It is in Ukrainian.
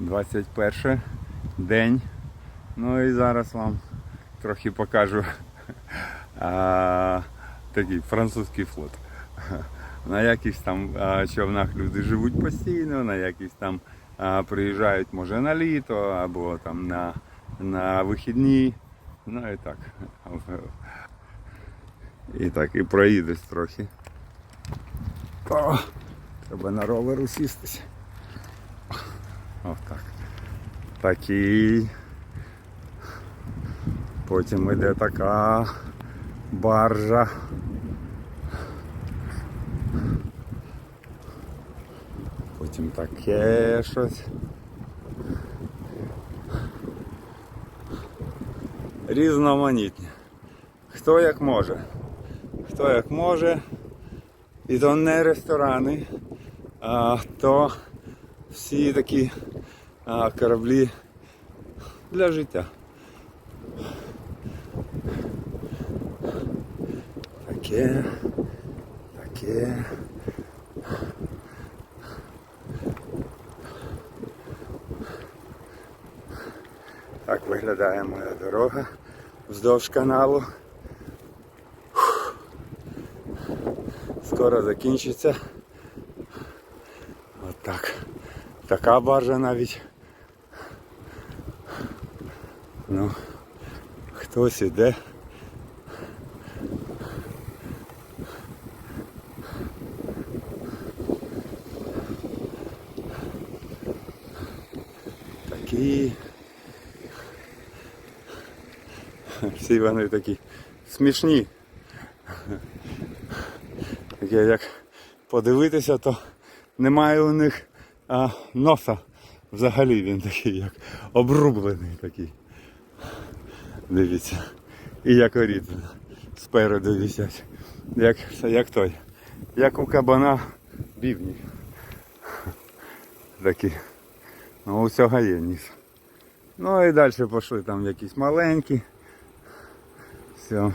21 день. Ну і зараз вам трохи покажу а, такий французький флот. На якихось там а, човнах люди живуть постійно, на якісь там а, приїжджають може на літо або там на, на вихідні. Ну і так. І так, і проїдеш трохи. О, треба на ровер усістись. Отак. Такий. Потім іде така баржа. Потім таке щось. Різноманітні. Хто як може. Хто як може. І то не ресторани, а то всі такі а, кораблі для життя. Таке, таке. Так виглядає моя дорога вздовж каналу. Скоро закінчиться. От так. Така баржа навіть. Ну, хтось іде. Такі. Всі вони такі смішні. Таке як подивитися, то немає у них а, носа. Взагалі він такий, як обрублений такий. Дивіться. І як оріти спереду висять. Як, як той. Як у кабана бівні. Такі. Ну у цього є ніс. Ну і далі пішли там якісь маленькі. Все.